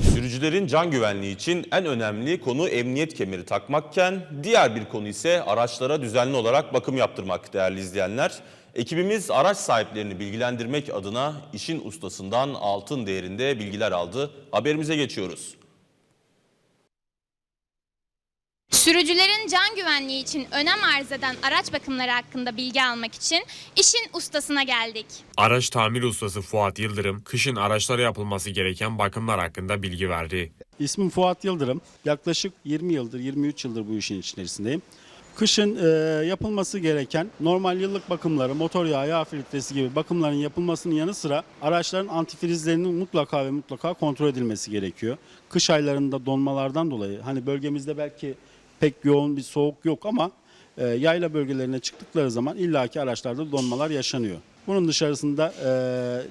Sürücülerin can güvenliği için en önemli konu emniyet kemeri takmakken diğer bir konu ise araçlara düzenli olarak bakım yaptırmak değerli izleyenler. Ekibimiz araç sahiplerini bilgilendirmek adına işin ustasından altın değerinde bilgiler aldı. Haberimize geçiyoruz. Sürücülerin can güvenliği için önem arz eden araç bakımları hakkında bilgi almak için işin ustasına geldik. Araç tamir ustası Fuat Yıldırım, kışın araçlara yapılması gereken bakımlar hakkında bilgi verdi. İsmim Fuat Yıldırım. Yaklaşık 20 yıldır, 23 yıldır bu işin içerisindeyim. Kışın e, yapılması gereken normal yıllık bakımları, motor yağı, yağ filtresi gibi bakımların yapılmasının yanı sıra araçların antifrizlerinin mutlaka ve mutlaka kontrol edilmesi gerekiyor. Kış aylarında donmalardan dolayı hani bölgemizde belki pek yoğun bir soğuk yok ama e, yayla bölgelerine çıktıkları zaman illaki araçlarda donmalar yaşanıyor. Bunun dışarısında e,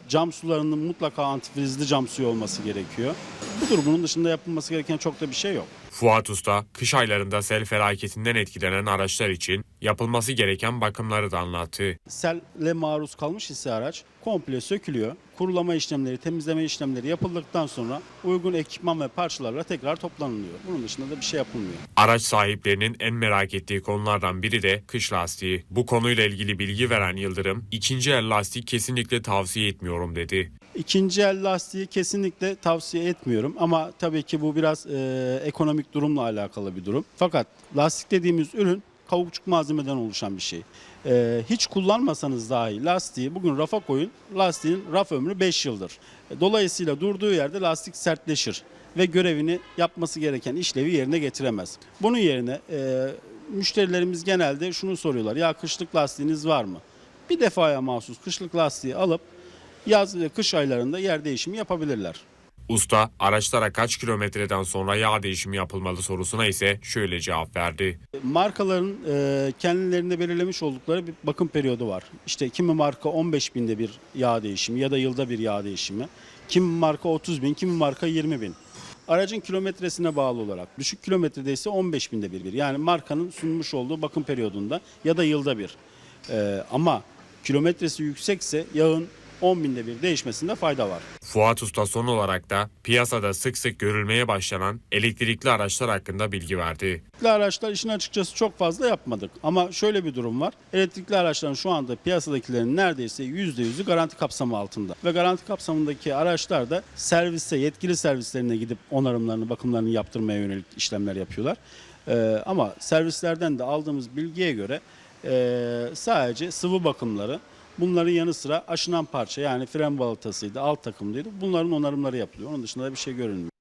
cam sularının mutlaka antifrizli cam suyu olması gerekiyor. Budur bunun dışında yapılması gereken çok da bir şey yok. Fuat Usta, kış aylarında sel felaketinden etkilenen araçlar için yapılması gereken bakımları da anlattı. Selle maruz kalmış ise araç komple sökülüyor. Kurulama işlemleri, temizleme işlemleri yapıldıktan sonra uygun ekipman ve parçalarla tekrar toplanılıyor. Bunun dışında da bir şey yapılmıyor. Araç sahiplerinin en merak ettiği konulardan biri de kış lastiği. Bu konuyla ilgili bilgi veren Yıldırım, ikinci el lastik kesinlikle tavsiye etmiyorum dedi. İkinci el lastiği kesinlikle tavsiye etmiyorum ama tabii ki bu biraz e, ekonomik durumla alakalı bir durum. Fakat lastik dediğimiz ürün kavukçuk malzemeden oluşan bir şey. E, hiç kullanmasanız dahi lastiği bugün rafa koyun, lastiğin raf ömrü 5 yıldır. E, Dolayısıyla durduğu yerde lastik sertleşir ve görevini yapması gereken işlevi yerine getiremez. Bunun yerine e, müşterilerimiz genelde şunu soruyorlar. Ya kışlık lastiğiniz var mı? Bir defaya mahsus kışlık lastiği alıp yaz ve kış aylarında yer değişimi yapabilirler. Usta, araçlara kaç kilometreden sonra yağ değişimi yapılmalı sorusuna ise şöyle cevap verdi. Markaların e, kendilerinde belirlemiş oldukları bir bakım periyodu var. İşte kimi marka 15 binde bir yağ değişimi ya da yılda bir yağ değişimi. Kimi marka 30 bin, kimi marka 20 bin. Aracın kilometresine bağlı olarak düşük kilometrede ise 15 binde bir bir. Yani markanın sunmuş olduğu bakım periyodunda ya da yılda bir. E, ama kilometresi yüksekse yağın 10 binde bir değişmesinde fayda var. Fuat Usta son olarak da piyasada sık sık görülmeye başlanan elektrikli araçlar hakkında bilgi verdi. Elektrikli araçlar işin açıkçası çok fazla yapmadık. Ama şöyle bir durum var. Elektrikli araçların şu anda piyasadakilerin neredeyse %100'ü garanti kapsamı altında. Ve garanti kapsamındaki araçlar da servise, yetkili servislerine gidip onarımlarını, bakımlarını yaptırmaya yönelik işlemler yapıyorlar. Ee, ama servislerden de aldığımız bilgiye göre ee, sadece sıvı bakımları, bunların yanı sıra aşınan parça yani fren balatasıydı, alt takımdıydı. Bunların onarımları yapılıyor. Onun dışında da bir şey görünmüyor.